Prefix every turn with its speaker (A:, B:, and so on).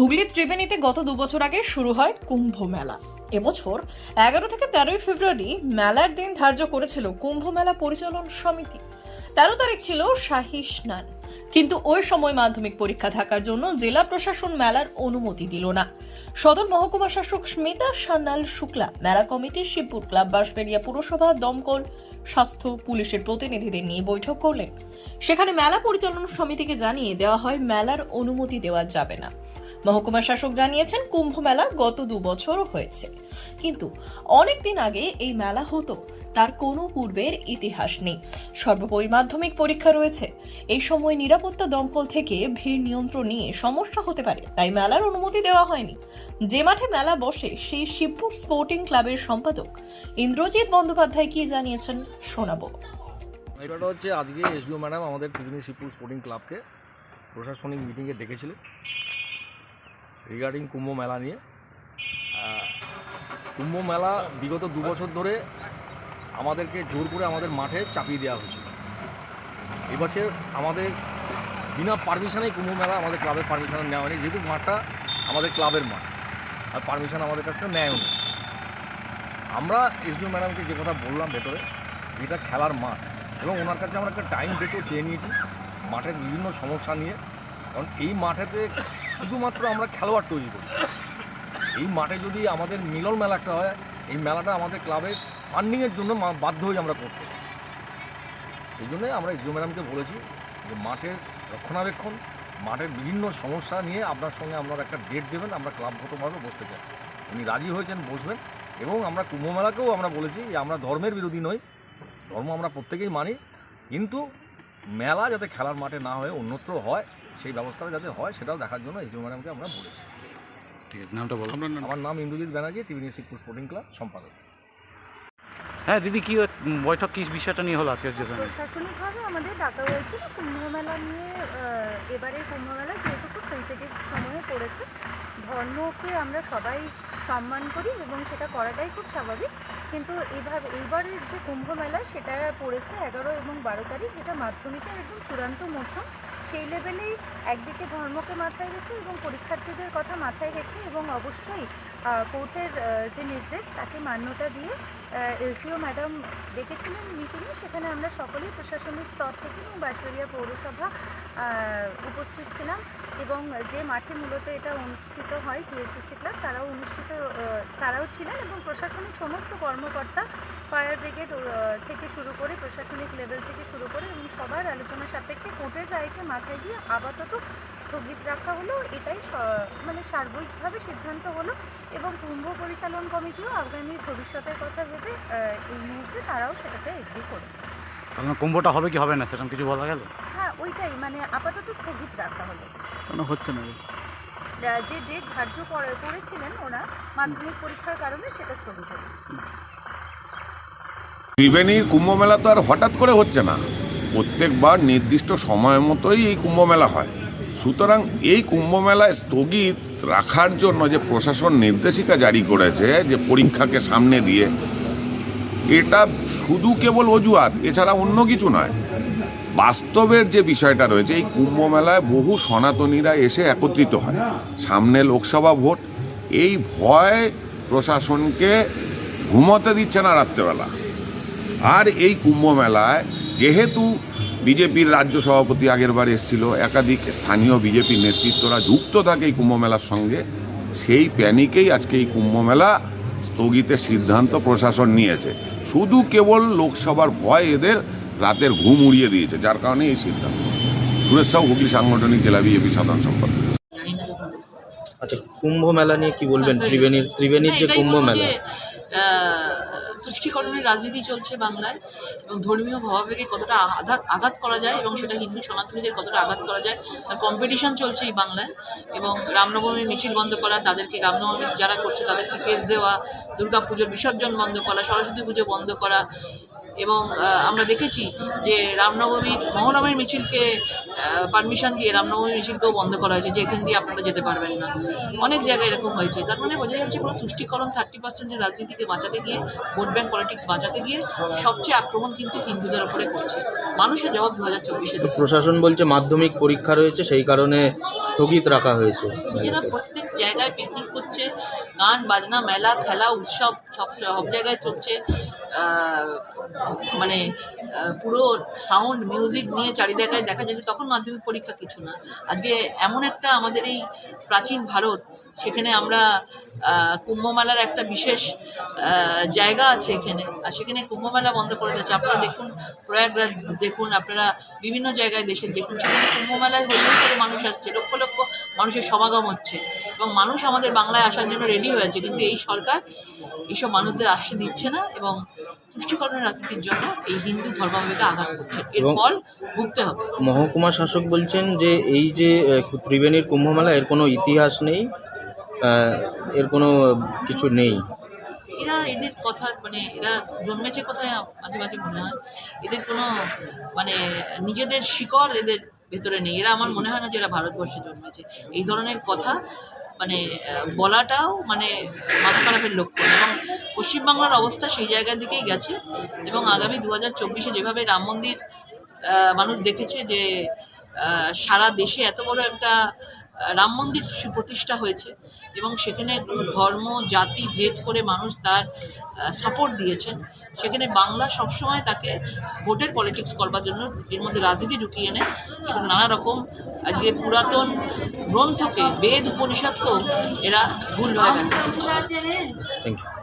A: হুগলির ত্রিবেণীতে গত দুবছর আগে শুরু হয় কুম্ভ মেলা। এবছর এগারো থেকে তেরোই ফেব্রুয়ারি মেলার দিন ধার্য করেছিল কুম্ভ মেলা পরিচালন সমিতি। তেরো তারিখ ছিল শাহী স্নান। কিন্তু ওই সময় মাধ্যমিক পরীক্ষা থাকার জন্য জেলা প্রশাসন মেলার অনুমতি দিল না। সদর মহকুমা শাসক স্মিতা সান্যাল শুক্লা, মেলা কমিটির শিবপুর ক্লাব বাঁশবেড়িয়া পুরসভা, দমকল, স্বাস্থ্য, পুলিশের প্রতিনিধিদের নিয়ে বৈঠক করলেন। সেখানে মেলা পরিচালনা সমিতিকে জানিয়ে দেওয়া হয়, মেলার অনুমতি দেওয়া যাবে না। মহকুমা শাসক জানিয়েছেন, কুম্ভ মেলা গত দু বছর হয়েছে। কিন্তু অনেক দিন আগে এই মেলা হতো, তার কোনো পূর্বের ইতিহাস নেই। সর্বোপরি মাধ্যমিক পরীক্ষা রয়েছে। এই সময় নিরাপত্তা দমকল থেকে ভিড় নিয়ন্ত্রণ নিয়ে সমস্যা হতে পারে, তাই মেলার অনুমতি দেওয়া হয়নি। যে মাঠে মেলা বসে, সেই শিবপুর স্পোর্টিং ক্লাবের সম্পাদক ইন্দ্রজিৎ বন্দ্যোপাধ্যায় কি জানিয়েছেন, শোনাবো।
B: বিষয়টা হচ্ছে আজকে এসডিও ম্যাডাম আমাদের শিবপুর স্পোর্টিং ক্লাবকে প্রশাসনিক মিটিংয়ে ডেকেছিলেন। রিগার্ডিং কুম্ভ মেলা নিয়ে। কুম্ভ মেলা বিগত দু বছর ধরে আমাদেরকে জোর করে আমাদের মাঠে চাপিয়ে দেওয়া হয়েছিল। এবছর আমাদের বিনা পারমিশনেই কুম্ভ মেলা আমাদের ক্লাবের পারমিশন নেওয়া হয়নি, যেহেতু মাঠটা আমাদের ক্লাবের মাঠ, আর পারমিশন আমাদের কাছে নেয়ও নি। আমরা এসডিও ম্যাডামকে যে কথা বললাম ভেতরে, এটা খেলার মাঠ, এবং ওনার কাছে আমরা একটা টাইম ডেটও চেয়ে নিয়েছি মাঠের বিভিন্ন সমস্যা নিয়ে। কারণ এই মাঠেতে শুধুমাত্র আমরা খেলোয়াড় তৈরি করি। এই মাঠে যদি আমাদের মিলন মেলা একটা হয়, এই মেলাটা আমাদের ক্লাবের ফান্ডিংয়ের জন্য বাধ্য হয়ে আমরা করতে সেই জন্যে আমরা ইসরো ম্যাডামকে বলেছি যে মাঠের রক্ষণাবেক্ষণ, মাঠের বিভিন্ন সমস্যা নিয়ে আপনার সঙ্গে আপনার একটা ডেট দেবেন, আমরা ক্লাবগতভাবে বসতে চাই। উনি রাজি হয়েছেন, বসবেন এবং আমরা কুম্ভ মেলাকেও আমরা বলেছি যে আমরা ধর্মের বিরোধী নই, ধর্ম আমরা প্রত্যেকেই মানি, কিন্তু মেলা যাতে খেলার মাঠে না হয়ে অন্যত্র হয় সেই ব্যবস্থাটা যাতে হয় সেটাও দেখার জন্য এই ম্যাডামকে আমরা বলেছি।
C: ঠিক আছে নামটা বলো। আপনার নাম?
B: আমার নাম ইন্দ্রজিৎ ব্যানার্জি ত্রিবেণী শিবপুর স্পোর্টিং ক্লাব সম্পাদক।
C: হ্যাঁ দিদি কি বৈঠক কি বিষয়টা নিয়ে হলো আজকের যেখানে?
D: প্রশাসনিকভাবে আমাদের ডাকা হয়েছিল কুম্ভমেলা নিয়ে এবারে কুম্ভমেলা যেহেতু খুব সেন্সিটিভ সময়ে পড়েছে ধর্মকে আমরা সবাই সম্মান করি এবং সেটা করাটাই খুব স্বাভাবিক। কিন্তু এভাবে এইবারের যে কুম্ভ মেলা সেটা পড়েছে এগারো এবং বারো তারিখ, যেটা মাধ্যমিকের একদম চূড়ান্ত মৌসুম। সেই লেভেলেই একদিকে ধর্মকে মাথায় রেখে এবং পরীক্ষার্থীদের কথা মাথায় রেখে এবং অবশ্যই কোর্টের যে নির্দেশ, তাকে মান্যতা দিয়ে এসডিও ম্যাডাম ডেকেছিলেন মিটিংয়ে সেখানে আমরা সকলেই প্রশাসনিক স্তর থেকে এবং বাঁশবাড়িয়া পৌরসভা উপস্থিত ছিলাম এবং যে মাঠে মূলত এটা অনুষ্ঠিত হয় টিএসসিসি ক্লাব, তারাও অনুষ্ঠিত তারাও ছিলেন এবং প্রশাসনিক সমস্ত কর্মকর্তা, ফায়ার ব্রিগেড থেকে শুরু করে প্রশাসনিক লেভেল থেকে শুরু করে এবং সবার আলোচনা সাপেক্ষে কোর্টের রায়কে মাথায় দিয়ে আপাতত স্থগিত রাখা হলো। এটাই মানে সার্বিকভাবে সিদ্ধান্ত হলো এবং কুম্ভ পরিচালন কমিটিও আগামী ভবিষ্যতের কথা ভেবে এই মুহূর্তে তারাও সেটাতে এগ্রি করেছে।
C: আপনার কুম্ভটা হবে কি হবে না সেরকম কিছু বলা গেল?
D: হ্যাঁ ওইটাই মানে আপাতত স্থগিত রাখা হলো।
C: কেন হচ্ছে না?
D: যে ডেট ধার্য করেছিলেন ওরা মাধ্যমিক পরীক্ষার কারণে সেটা স্থগিত হলো।
E: ত্রিবেণীর কুম্ভ মেলা তো আর হঠাৎ করে হচ্ছে না। প্রত্যেকবার নির্দিষ্ট সময় মতোই এই কুম্ভ মেলা হয়। সুতরাং এই কুম্ভ মেলায় স্থগিত রাখার জন্য যে প্রশাসন নির্দেশিকা জারি করেছে যে পরীক্ষাকে সামনে দিয়ে এটা শুধু কেবল অজুহাত, এছাড়া অন্য কিছু নয়। বাস্তবের যে বিষয়টা রয়েছে, এই কুম্ভ মেলায় বহু সনাতনীরা এসে একত্রিত হয়। সামনে লোকসভা ভোট, এই ভয় প্রশাসনকে ঘুমোতে দিচ্ছে না রাত্রেবেলা। আর এই কুম্ভ মেলায়, যেহেতু বিজেপির রাজ্য সভাপতি আগের বার এসেছিল, একাধিক স্থানীয় বিজেপি নেতৃত্বরা যুক্ত থাকে এই কুম্ভ মেলার সঙ্গে, সেই প্যানিকেই আজকে এই কুম্ভ মেলা স্থগিতের সিদ্ধান্ত প্রশাসন নিয়েছে। শুধু কেবল লোকসভার ভয় এদের রাতের ঘুম উড়িয়ে দিয়েছে, যার কারণে এই সিদ্ধান্ত। সুরেশ সাহু, হুগলি সাংগঠনিক জেলা বিএপি সাধারণ সম্পাদক।
F: আচ্ছা কুম্ভ মেলা নিয়ে কি বলবেন? ত্রিবেণীর ত্রিবেণীর যে কুম্ভ মেলা।
G: তুষ্টিকরণের রাজনীতি চলছে বাংলায় এবং ধর্মীয় ভাবাবেগে কতটা আঘাত আঘাত করা যায় এবং সেটা হিন্দু সনাতনীদের কতটা আঘাত করা যায়, তার কম্পিটিশন চলছে এই বাংলায় এবং রামনবমী মিছিল বন্ধ করা, তাদেরকে রামনবমী যারা করছে তাদেরকে কেস দেওয়া দুর্গা পুজোর বিসর্জন বন্ধ করা, সরস্বতী পুজো বন্ধ করা এবং আমরা দেখেছি যে রামনবমীর মহরমের মিছিলকে পারমিশন দিয়ে রামনবমীর মিছিলকেও বন্ধ করা হয়েছে যে এখান দিয়ে আপনারা যেতে পারবেন না। অনেক জায়গায় এরকম হয়েছে। তার মানে বোঝা যাচ্ছে পুরো তুষ্টিকরণ থার্টি পার্সেন্টের রাজনীতিকে বাঁচাতে গিয়ে ভোট ব্যাংক পলিটিক্স বাঁচাতে গিয়ে সবচেয়ে আক্রমণ কিন্তু হিন্দুদের ওপরে করছে। মানুষের জবাব দু হাজার চব্বিশে
F: প্রশাসন বলছে মাধ্যমিক পরীক্ষা রয়েছে সেই কারণে স্থগিত রাখা হয়েছে।
G: নিজেরা প্রত্যেক জায়গায় পিকনিক করছে গান বাজনা মেলা খেলা উৎসব সব সব জায়গায় চলছে। মানে পুরো সাউন্ড মিউজিক নিয়ে চারিদিকায় দেখা যাচ্ছে, তখন মাধ্যমিক পরীক্ষা কিছু না। আজকে এমন একটা আমাদের এই প্রাচীন ভারত সেখানে আমরা কুম্ভমেলার একটা বিশেষ জায়গা আছে এখানে। আর সেখানে কুম্ভমেলা বন্ধ করে দিয়েছে। আপনারা দেখুন প্রয়াগরাজ দেখুন আপনারা বিভিন্ন জায়গায় দেশে দেখুন সেখানে কুম্ভমেলায় হইলেই করে মানুষ আসছে লক্ষ লক্ষ মানুষের সমাগম হচ্ছে। এবং মানুষ আমাদের বাংলায় আসার জন্য রেডি হয়ে আছে। কিন্তু এই সরকার এইসব মানুষদের আসতে দিচ্ছে না এবং তুষ্টিকরণের রাজনীতির জন্য এই হিন্দু ধর্মাবলীকে আঘাত করছে। এর ফল ভুগতে হবে।
F: মহকুমা শাসক বলছেন যে এই যে ত্রিবেণীর কুম্ভমেলা এর কোনো ইতিহাস নেই। এর কোনো কিছু নেই।
G: এরা এদের কথা মানে এরা জন্মেছে কোথায় মাঝে মাঝে মনে হয়? এদের কোনো মানে নিজেদের শিকড় এদের ভেতরে নেই। এরা আমার মনে হয় না যে এরা ভারতবর্ষে জন্মেছে। এই ধরনের কথা মানে বলাটাও মানে মাথা খারাপের লক্ষণ এবং পশ্চিমবাংলার অবস্থা সেই জায়গার দিকেই গেছে। এবং আগামী দু হাজার চব্বিশে যেভাবে রাম মন্দির মানুষ দেখেছে যে সারা দেশে এত বড় একটা রাম মন্দির প্রতিষ্ঠা হয়েছে এবং সেখানে ধর্ম জাতি ভেদ করে মানুষ তার সাপোর্ট দিয়েছেন। সেখানে বাংলা সবসময় তাকে ভোটের পলিটিক্স করবার জন্য এর মধ্যে রাজনীতি ঢুকিয়ে এনে এবং নানা রকম আজকে পুরাতন গ্রন্থকে বেদ উপনিষদকেও এরা ভুলভাবে ব্যাখ্যা করছে
F: থ্যাংক ইউ